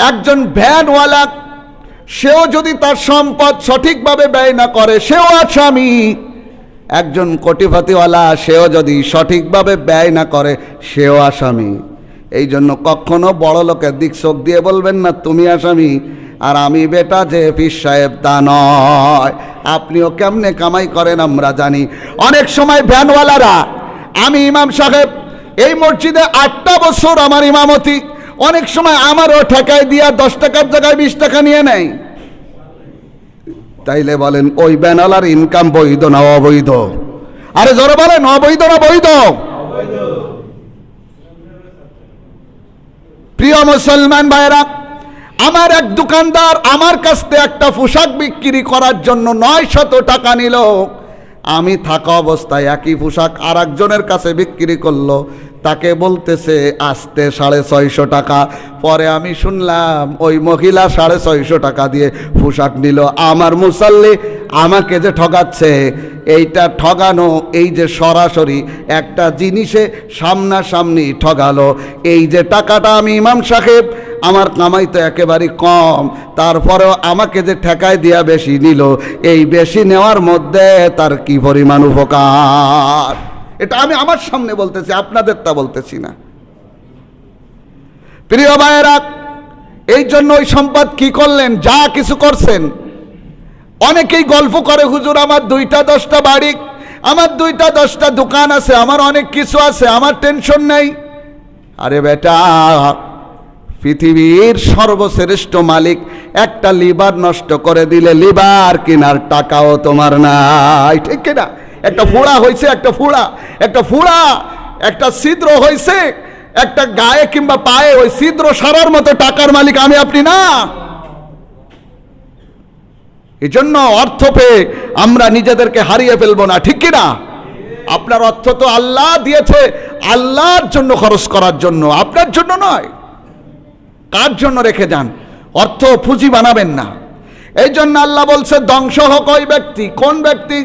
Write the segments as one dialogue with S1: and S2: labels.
S1: একজন ভ্যানওয়ালা, সেও যদি তার সম্পদ সঠিকভাবে ব্যয় না করে, সেও আসামি। একজন কোটিপতিওয়ালা, সেও যদি সঠিকভাবে ব্যয় না করে, সেও আসামি। এই জন্য কখনো বড় লোকের দিক চোখ দিয়ে বলবেন না, তুমি আসামি, আর আমি বেটা যে পীর সাহেব, তা নয়। আপনিও কেমনে কামাই করেন আমরা জানি। অনেক সময় ভ্যানওয়ালারা, আমি ইমাম সাহেব, এই মসজিদে আটটা বছর আমার ইমামতি অনেক সময় আমারও ঠেকায় দিয়া দশ টাকার জায়গায় বিশ টাকা নিয়ে নেয়। তাইলে বলেন, ওই ব্যানালার ইনকাম বৈধ না অবৈধ? আরে জোরে বলেন, অবৈধ না বৈধ? প্রিয় মুসলমান ভাইরা আমার এক দোকানদার আমার কাছ একটা পোশাক বিক্রি করার জন্য নয় শত টাকা নিল। আমি থাকা অবস্থায় একই পোশাক আর একজনের কাছে বিক্রি করল। তাকে বলতেছে, আসতে সাড়ে ছয়শো টাকা। পরে আমি শুনলাম, ওই মহিলা সাড়ে ছয়শো টাকা দিয়ে পোশাক নিল। আমার মুসাল্লি আমাকে যে ঠগাচ্ছে, এইটা ঠগানো, এই যে সরাসরি একটা জিনিসে সামনাসামনি ঠগালো, এই যে টাকাটা আমি ইমাম সাহেব, আমার কামাই তো একেবারেই কম, তারপরেও আমাকে যে ঠেকায় দিয়া বেশি নিল, এই বেশি নেওয়ার মধ্যে তার কি পরিমাণ উপকার? এটা আমি আমার সামনে বলতেছি আপনাদের তা বলতেছি না। প্রিয় ভাইয়েরা, এই জন্য ওই সম্পদ কি করলেন? যা কিছু করছেন। অনেকেই গল্প করে, হুজুর, আমার দুইটা দশটা বাড়ি, আমার দুইটা দশটা দোকান আছে, আমার অনেক কিছু আছে, আমার টেনশন নেই। আরে বেটা, পৃথিবীর সর্বশ্রেষ্ঠ মালিক একটা লিভার নষ্ট করে দিলে লিভার কেনার টাকাও তোমার নাই, ঠিক কিনা? একটা ফোড়া হয়েছে একটা ফোড়া একটা ফোড়া, একটা ছিদ্র হয়েছে একটা গায়ে কিংবা পায়ে ওই ছিদ্র সারার মতো টাকার মালিক আমি, আপনি না? এই জন্য অর্থ পেয়ে আমরা নিজেদেরকে হারিয়ে ফেলব না, ঠিক কিনা? আপনার অর্থ তো আল্লাহ দিয়েছে, আল্লাহর জন্য খরচ করার জন্য, আপনার জন্য নয়। কার জন্য রেখে যান? অর্থ পুঁজি বানাবেন না। এই জন্য আল্লাহ বলছে, ধ্বংস হোক ওই ব্যক্তি। কোন ব্যক্তি?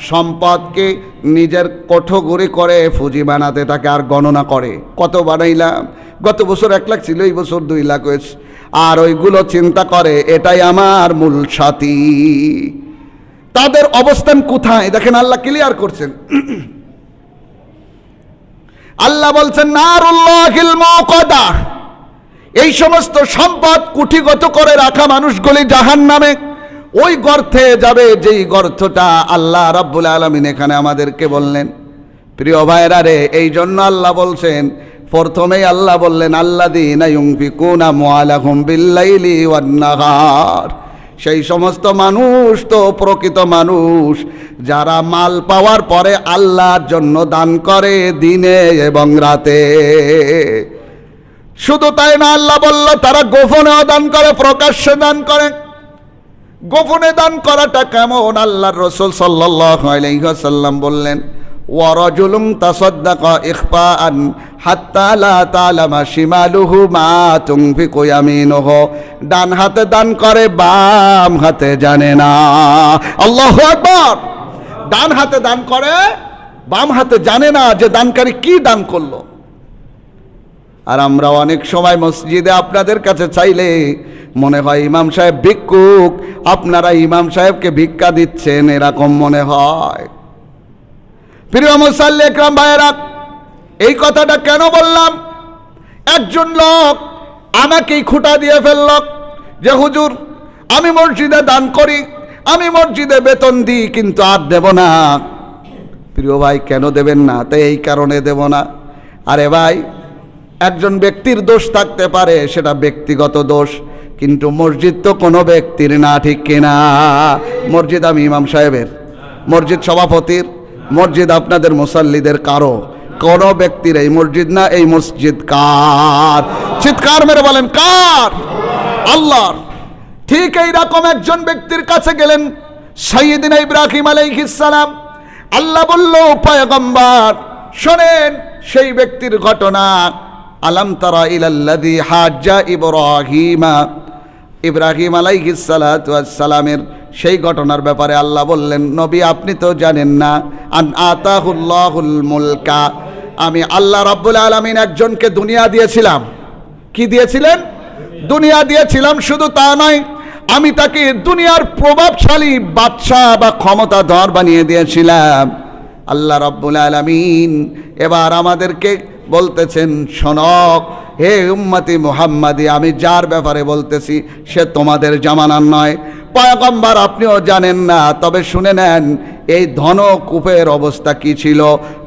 S1: সম্পদকে নিজের কঠোগুড়ি করে ফুজি বানাতে তাকে আর গণনা করে। কত বানাইলাম? গত বছর এক লাখ ছিল, এই বছর দুই লাখ হয়েছে। আর ওইগুলো চিন্তা করে, এটাই আমার মূল সাথী। তাদের অবস্থান কোথায়? দেখেন আল্লাহ ক্লিয়ার করছেন। আল্লাহ বলছেন এই সমস্ত সম্পদ কুঠিগত করে রাখা মানুষগুলি জাহান নামে ওই গর্থে যাবে যেই গর্তটা আল্লাহ রাব্বুল আলমিন এখানে আমাদেরকে বললেন। প্রিয় ভাইরা রে এই জন্য আল্লাহ বলছেন, প্রথমেই আল্লাহ বললেন আল্লাহ দিন ইউংফিকুনা মুআলাহুম বিল্লাইলি ওয়ান নাহার সেই সমস্ত মানুষ তো প্রকৃত মানুষ, যারা মাল পাওয়ার পরে আল্লাহর জন্য দান করে দিনে এবং রাতে। শুধু তাই না, আল্লাহ বলল, তারা গোপনেও দান করে, প্রকাশ্যে দান করে। গোপনে দান করাটা কেমন? আল্লাহর রসুল সাল্লাম বললেন ডান হাতে দান করে, বাম হাতে জানে না। আল্লাহু আকবার! ডান হাতে দান করে, বাম হাতে জানে না যে দানকারী কি দান করল। আর আমরা অনেক সময় মসজিদে আপনাদের কাছে চাইলে মনে হয় ইমাম সাহেব ভিক্ষুক, আপনারা ইমাম সাহেবকে ভিক্ষা দিচ্ছেন, এরকম মনে হয়। প্রিয় মুসাল্লি একরাম ভাইয়েরা, এই কথাটা কেন বললাম? একজন লোক আমাকেই খুঁটা দিয়ে ফেলল যে, হুজুর, আমি মসজিদে দান করি, আমি মসজিদে বেতন দিই, কিন্তু আর দেব না। প্রিয় ভাই, কেন দেবেন না? তাই এই কারণে দেব না। আরে ভাই একজন ব্যক্তির দোষ থাকতে পারে, সেটা ব্যক্তিগত দোষ। কিন্তু মসজিদ তো কোনো ব্যক্তির না, ঠিক কিনা? মসজিদ আমি ইমাম সাহেবের। মসজিদ সভাপতির। মসজিদ আপনাদের মুসাল্লিদের কারও? কোন ব্যক্তির এই মসজিদ না, এই মসজিদ কার? চিৎকার মেরে বলেন, কার? আল্লাহর। ঠিক এই রকম একজন ব্যক্তির কাছে গেলেন সাইয়েদিন ইব্রাহিম আলাইহিসসালাম আল্লাহ বলল পয়গম্বর, শোনেন, সেই ব্যক্তির ঘটনা। আলাম তারা ইলাল্লাযী হাজ্জা ইব্রাহিমা। ইব্রাহিম আলাইহিসসালামের সেই ঘটনার ব্যাপারে আল্লাহ বললেন, নবী, আপনি তো জানেন না, আন আতাহুল্লাহুল মুলকা। আমি আল্লাহ রাব্বুল আলামিন একজনকে দুনিয়া দিয়েছিলাম। কি দিয়েছিলেন? দুনিয়া দিয়েছিলাম, শুধু তা নয়, আমি তাকে দুনিয়ার প্রভাবশালী বাদশাহ বা ক্ষমতাধর বানিয়ে দিয়েছিলাম। আল্লাহ রাব্বুল আলামিন এবার আমাদেরকে বলতেছেন, শোনক, হে উম্মতি মুহাম্মাদি, আমি যার ব্যাপারে বলতেছি, সে তোমাদের জামানার নয়। পয়গম্বর, আপনিও জানেন না, তবে শুনে নেন, এই ধনকূপের অবস্থা কি ছিল?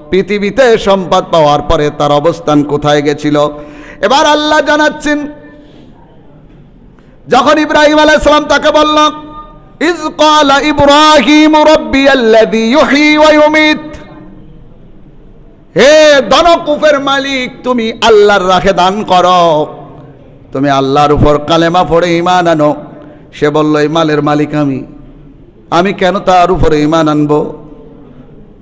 S1: পৃথিবীতে সম্পদ পাওয়ার পরে তার অবস্থান কোথায় গেছিল? এবার আল্লাহ জানাচ্ছেন, যখন ইব্রাহিম আলাইসালাম তাকে বলল, ইজ ইব্রাহিম রাব্বি আল্লাযী ইউহয়ী ওয়া ইউমীত। হে ধনকূপের মালিক, তুমি আল্লাহর রাখে দান করো। তুমি আল্লাহর উপর কালেমা পড়ে ইমান আনো। সে বলল, এই মালের মালিক আমি। আমি কেন তার উপরে ইমান আনব?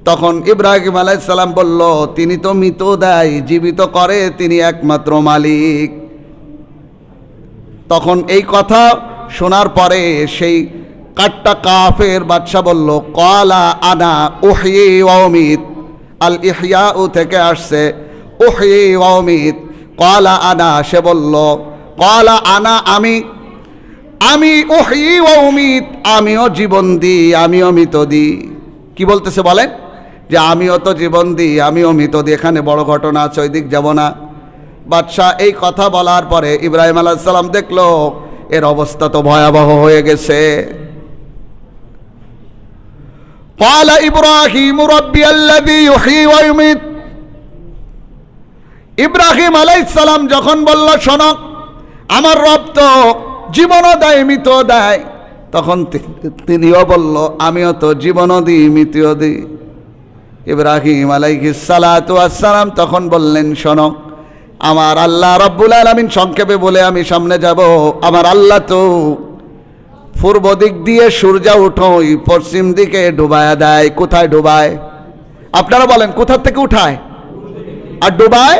S1: তখন ইব্রাহিম আলাইসাল্লাম বলল, তিনি তো মৃত দেয়, জীবিত করে তিনি একমাত্র মালিক। তখন এই কথা শোনার পরে সেই কাট্টা কাফের বাদশাহ বলল কলা আনা ওহিয়ে অমিত আল ইহিয়া উ থেকে আসছে ওহিয়ে অমিত কলা আনা, সে বলল কলা আনা আমি আমি ওহি অমিত আমিও জীবন দিই, আমিও মৃত দিই। কি বলতেছে বলেন? যে আমিও তো জীবন দিই, আমিও মৃত দিই। এখানে বড় ঘটনা আছে ওই দিক যাব না। বাদশাহ এই কথা বলার পরে ইব্রাহিম আলাইসাল্লাম দেখল, এর অবস্থা তো ভয়াবহ হয়ে গেছে। قال إبراهيم ربي الذي يحيي ويميت ইব্রাহিম আলাইসালাম যখন বলল শোনক আমার রব তো জীবনও দেয় মৃত দেয় তখন তি- তিনিও বলল আমিও তো জীবনও দিই মৃত্যুও দিই ইব্রাহিম আলাইহিস সালাতু আসসালাম তখন বললেন শোনো আমার আল্লাহ রব্বুল আলামিন সংক্ষেপে বলে আমি সামনে যাব আমার আল্লাহ তো পূর্ব দিক দিয়ে সূর্য উঠোই পশ্চিম দিকে ডুবায়া দেয়। কোথায় ডুবায়? আপনারা বলেন, কোথা থেকে উঠায়? আর ডুবায়?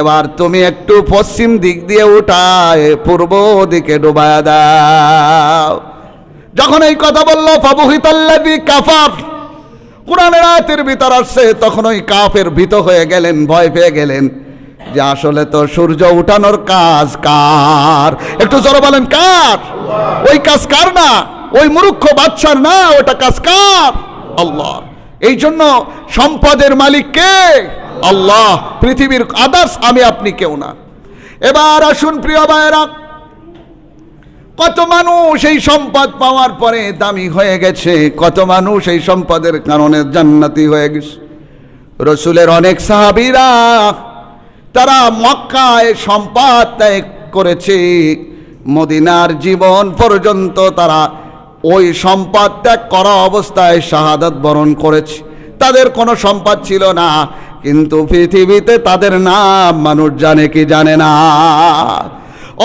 S1: এবার তুমি একটু পশ্চিম দিক দিয়ে উঠায়, পূর্ব দিকে ডুবায়া দাও। যখন এই কথা বলল ফাবুহিতাল্লাদি কাফাফ কোরআনের আয়াতের ভিতর আসছে, তখন ওই কাফের ভীত হয়ে গেলেন, ভয় পেয়ে গেলেন। যে আসলে তো সূর্য উঠানোর কাজ কার? একটু জোরে বলেন, কার? ওই কাজ কার না? ওই মূর্খ বাচ্চার না? ওটা কাজ কার? আল্লাহ। এই জন্য সম্পদের মালিক কে? আল্লাহ। পৃথিবীর আদার্স আমি, আপনি কেউ না। এবার আসুন, প্রিয় ভাইয়েরা। কত মানুষ এই সম্পদ পাওয়ার পরে দামি হয়ে গেছে? কত মানুষ এই সম্পদের কারণে জান্নাতি হয়ে গেছে? রসুলের অনেক সাহাবিরা তারা মক্কায় সম্পদ ত্যাগ করেছে। মদিনার জীবন পর্যন্ত তারা ওই সম্পদ ত্যাগ করা অবস্থায় শাহাদত বরণ করেছে। তাদের কোনো সম্পদ ছিল না, কিন্তু পৃথিবীতে তাদের নাম মানুষ জানে কি জানে না।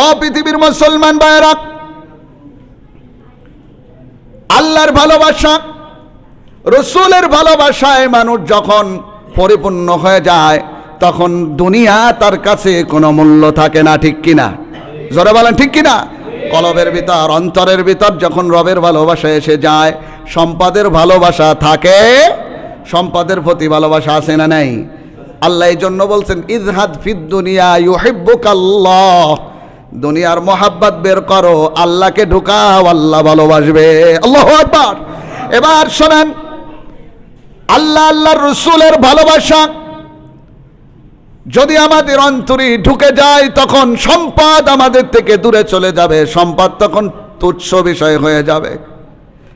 S1: ও পৃথিবীর মুসলমান ভাইয়েরা, আল্লাহর ভালোবাসা, রসুলের ভালোবাসায় মানুষ যখন পরিপূর্ণ হয়ে যায় তখন দুনিয়া তার কাছে কোনো মূল্য থাকে না, ঠিক কিনা? জোরে বলেন, ঠিক কিনা? কলবের ভিতর, অন্তরের ভিতর যখন রবের ভালোবাসা এসে যায়, সম্পাদের ভালোবাসা থাকে? সম্পদের প্রতি ভালোবাসা আছে না নাই? আল্লাহ এই জন্য বলছেন ইজহাদ ফিদ দুনিয়া ইউহিব্বুক আল্লাহ দুনিয়ার মোহাব্বত বের করো, আল্লাহকে ঢুকাও, আল্লাহ ভালোবাসবে। আল্লাহ একবার এবার শোনেন, আল্লাহ আল্লাহর রসুলের ভালোবাসা যদি আমাদের অন্তরে ঢুকে যায়, তখন সম্পদ আমাদের থেকে দূরে চলে যাবে। সম্পদ তখন তুচ্ছ বিষয় হয়ে যাবে।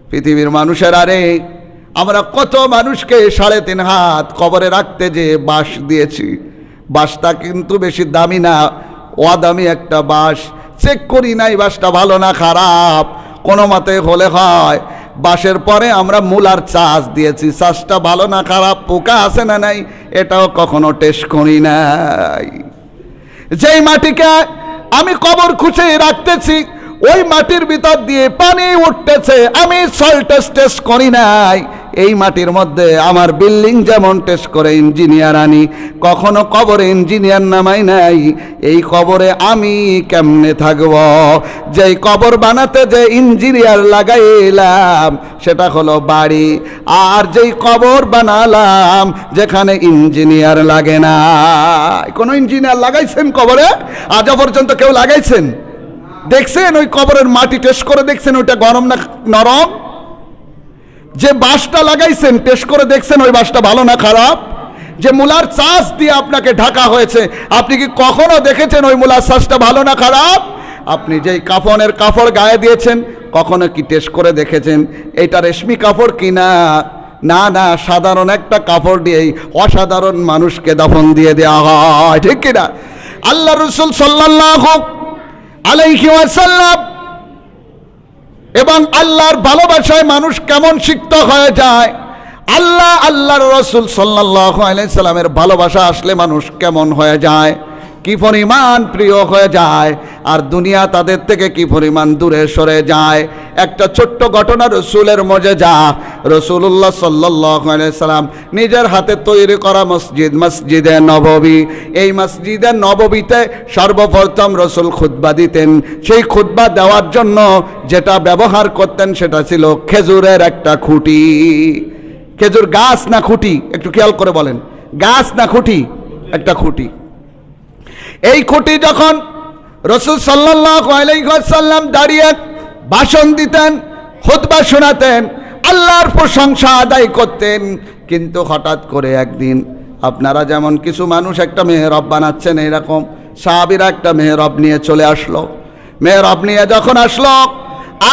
S1: পৃথিবীর মানুষের আরে আমরা কত মানুষকে সাড়ে তিন হাত কবরে রাখতে যে বাঁশ দিয়েছি। বাঁশটা কিন্তু বেশি দামি না, অদামি একটা বাঁশ। চেক করি নাই বাঁশটা ভালো না খারাপ। কোনো মতে হলে হয় বাঁশের পরে আমরা মূলার চাষ দিয়েছি। চাষটা ভালো না খারাপ? পোকা আছে না নাই? এটাও কখনো টেস্ট করি নাই। যেই মাটিকে আমি কবর খুঁজে রাখতেছি, ওই মাটির ভিতর দিয়ে পানি উঠতেছে। আমি সল্ট টেস্ট করি নাই। এই মাটির মধ্যে আমার বিল্ডিং যেমন টেস্ট করে ইঞ্জিনিয়ার আনি, কখনো কবরে ইঞ্জিনিয়ার নামাই নাই। এই কবরে আমি কেমনে থাকব? যেই কবর বানাতে যে ইঞ্জিনিয়ার লাগাইলাম, সেটা হলো বাড়ি। আর যেই কবর বানালাম, যেখানে ইঞ্জিনিয়ার লাগে না। কোনো ইঞ্জিনিয়ার লাগাইছেন কবরে? আজ পর্যন্ত কেউ লাগাইছেন? দেখছেন ওই কবরের মাটি টেস্ট করে দেখছেন ওইটা গরম না নরম? যে বাঁশটা লাগাইছেন, টেস্ট করে দেখছেন ওই বাঁশটা ভালো না খারাপ? যে মূলার চাষ দিয়ে আপনাকে ঢাকা হয়েছে, আপনি কি কখনো দেখেছেন ওই মূলার চাষটা ভালো না খারাপ? আপনি যেই কাফনের কাপড় গায়ে দিয়েছেন, কখনো কি টেস্ট করে দেখেছেন? এটা রেশমি কাপড় কি না? না না, সাধারণ একটা কাপড় দিয়েই অসাধারণ মানুষকে দাফন দিয়ে দেওয়া হয়, ঠিক কিনা? আল্লাহ রসুল সাল্লাহ আলাইহি ওয়াসাল্লাম এবং আল্লাহর ভালোবাসায় মানুষ কেমন সিক্ত হয়ে যায়? আল্লাহ, আল্লাহর রসুল সাল্লাহ আলাইসাল্লামের ভালোবাসা আসলে মানুষ কেমন হয়ে যায়? কি পরিমাণ প্রিয় হয়ে যায়, আর দুনিয়া তাদের থেকে কি পরিমাণ দূরে সরে যায়? একটা ছোট্ট ঘটনা রসুলের মজে যা। রসুল্লাহ সাল্লাহ সাল্লাম নিজের হাতে তৈরি করা মসজিদ, মসজিদে নববী। এই মসজিদে নববীতে সর্বপ্রথম রসুল খুদ্া দিতেন। সেই খুদ্া দেওয়ার জন্য যেটা ব্যবহার করতেন সেটা ছিল খেজুরের একটা খুঁটি। খেজুর গাছ না খুঁটি? একটু খেয়াল করে বলেন। গাছ না খুঁটি? একটা খুঁটি। এই খুঁটি যখন রসুল সাল্লাম দাঁড়িয়ে ভাষণ দিতেন, খুতবা শোনাতেন, আল্লাহর প্রশংসা আদায় করতেন, কিন্তু হঠাৎ করে একদিন আপনারা যেমন কিছু মানুষ একটা মেহরব বানাচ্ছেন এরকম, সাহাবিরা একটা মেহরব নিয়ে চলে আসলো। মেহরব নিয়ে যখন আসলো,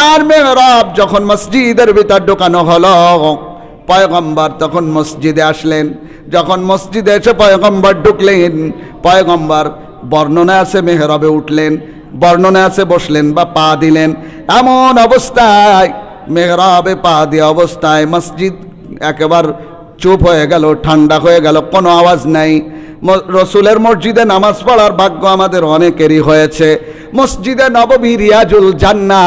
S1: আর মেহরব যখন মসজিদের ভিতর ঢোকানো হলো, পয়গম্বর তখন মসজিদে আসলেন। যখন মসজিদে এসে পয়গম্বর ঢুকলেন, পয়গম্বর বর্ণনা আছে মেহরবে উঠলেন, বর্ণনা আছে বসলেন বা পা দিলেন। এমন অবস্থায়, মেহরাবে পা দিয়ে অবস্থায় মসজিদ একেবার চুপ হয়ে গেল, ঠান্ডা হয়ে গেল, কোনো আওয়াজ নাই। রসুলের মসজিদে নামাজ পড়ার ভাগ্য আমাদের অনেকেরই হয়েছে। মসজিদে নববী রিয়াজুল জান্না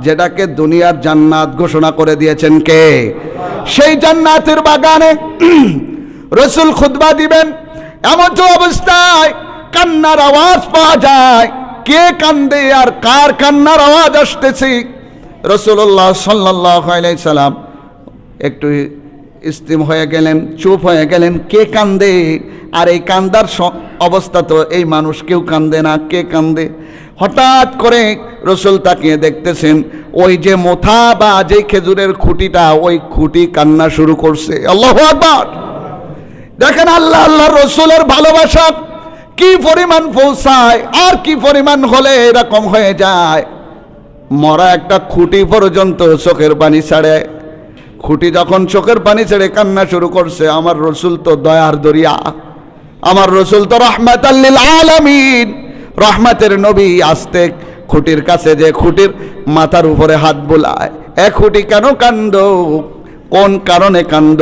S1: যেটাকে দুনিয়ার জান্নাত ঘোষণা করে দিয়েছেন কে? সেই জান্নাতের বাগানে রসুল খুতবা দিবেন। এমন তো অবস্থায় কান্নার আওয়াজ পাওয়া যায়। কে কান্দে আর কার কান্নার আওয়াজ আসতেছে? রসুল্লাহ সাল্লাহ সাল্লাম একটু ইস্তিম হয়ে গেলেন, চুপ হয়ে গেলেন, কে কান্দে? আর এই কান্দার অবস্থা তো এই মানুষ কেউ কান্দে না, কে কান্দে? হঠাৎ করে রসুল তাকিয়ে দেখতেছেন, ওই যে মোথা বা যে খেজুরের খুঁটিটা, ওই খুঁটি কান্না শুরু করছে। আল্লাহ আকবার! দেখেন আল্লাহ আল্লাহ রসুলের ভালোবাসা কি পরিমাণ পৌঁছায় আর কি পরিমাণ হলে এরকম হয়ে যায়? মরা একটা খুঁটি পর্যন্ত চোখের পানি ছাড়ে। খুঁটি যখন চোখের পানি ছেড়ে কান্না শুরু করছে, আমার রসুল তো দয়ার দরিয়া। আমার রসুল তো রহমাত আলামিন। রহমাতের নবী আসতে খুঁটির কাছে যে খুঁটির মাথার উপরে হাত বোলায়। এ খুঁটি কেন কান্দ? কোন কারণে কান্দ?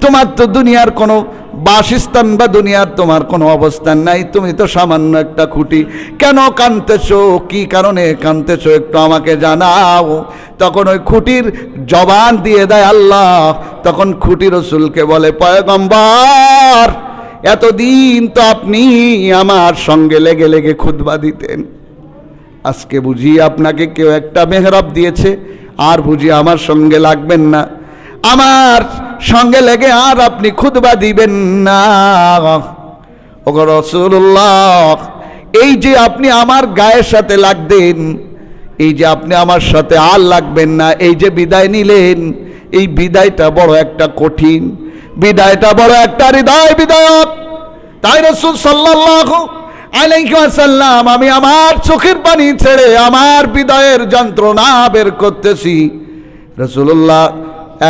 S1: তোমার তো দুনিয়ার কোনো বাসস্থান বা দুনিয়ার তোমার কোনো অবস্থান নাই, তুমি তো সামান্য একটা খুঁটি। কেন কানতেছো কি কারণে কানতেছো একটু আমাকে জানাও। তখন ওই খুঁটির জবান দিয়ে দেয় আল্লাহ। তখন খুঁটি রসুলকে বলে, পয়গম্বর, এতদিন তো আপনি আমার সঙ্গে লেগে লেগে খুদবা দিতেন। আজকে বুঝি আপনাকে কেউ একটা মেহরাব দিয়েছে, আর বুঝি আমার সঙ্গে লাগবেন না। আমার সঙ্গে লেগে আর আপনি খুদবা দিবেন না। রসুল্লাহ এই যে আপনি আমার গায়ের সাথে লাগবেন এই যে আপনি আমার সাথে আর লাগবেন না, এই যে বিদায় নিলেন, এই বিদায়টা বড় একটা কঠিন, বিদায়টা বড় একটা হৃদয় বিদায়ক। তাই রসুল সাল্লাল্লাহু আলাইহি ওয়াসাল্লাম, আমি আমার চোখের পানি ছেড়ে আমার বিদায়ের যন্ত্রণা বের করতেছি। রসুল্লাহ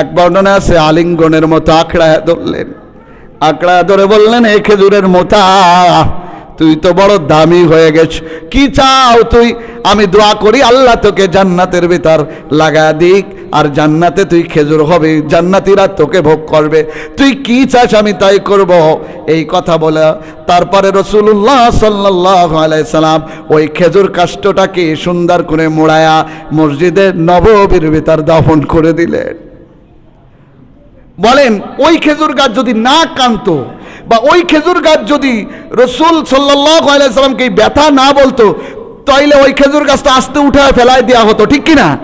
S1: এক বর্ণনা আছে, আলিঙ্গনের মতো আঁকড়ায় ধরলেন। আঁকড়ায় ধরে বললেন এই খেজুরের মোতা, তুই তো বড় দামি হয়ে গেছ। কি চাও তুই? আমি দোয়া করি আল্লাহ তোকে জান্নাতের ভিতর লাগা দিক। আর জান্নাতে তুই খেজুর হবে, জান্নাতিরা তোকে ভোগ করবে। তুই কি চাস আমি তাই করব? এই কথা বলে তারপরে রসুল্লাহ সাল্লাহ আলাইসালাম ওই খেজুর কাষ্টটাকে সুন্দর করে মোড়ায়া মসজিদের নববীর ভিতর দফন করে দিলেন। বলেন, ওই খেজুর গাছ যদি না কানত বা ওই খেজুর গাছ যদি রসুল সাল্লাহ আলাইসাল্লামকে ব্যথা না বলতো তাইলে ওই খেজুর গাছটা আস্তে উঠে ফেলায় দেওয়া হতো, ঠিক কিনা?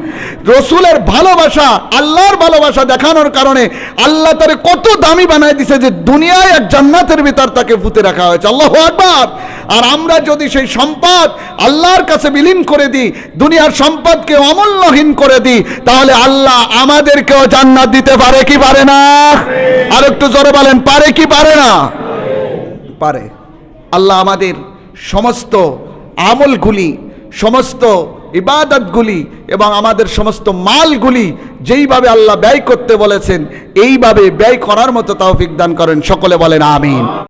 S1: রসুলের ভালোবাসা, আল্লাহর ভালোবাসা দেখানোর কারণে আল্লাহ তারে কত দামি বানায় দিছে যে দুনিয়ায় এক জান্নাতের ভিতর তাকে পুঁতে রাখা হয়েছে। আল্লাহ আকবার! আর আমরা যদি সেই সম্পদ আল্লাহর কাছে বিলীন করে দিই, দুনিয়ার সম্পদকে অমূল্যহীন করে দিই, তাহলে আল্লাহ আমাদেরকেও জান্নাত দিতে পারে কি পারে না? আর একটু জোরে বলেন, পারে কি পারে না? পারে। আল্লাহ আমাদের সমস্ত আমলগুলি, সমস্ত ইবাদতগুলি এবং আমাদের সমস্ত মালগুলি যেইভাবে আল্লাহ ব্যয় করতে বলেছেন, এইভাবে ব্যয় করার মতো তাও দান করেন। সকলে বলেন, আমিন।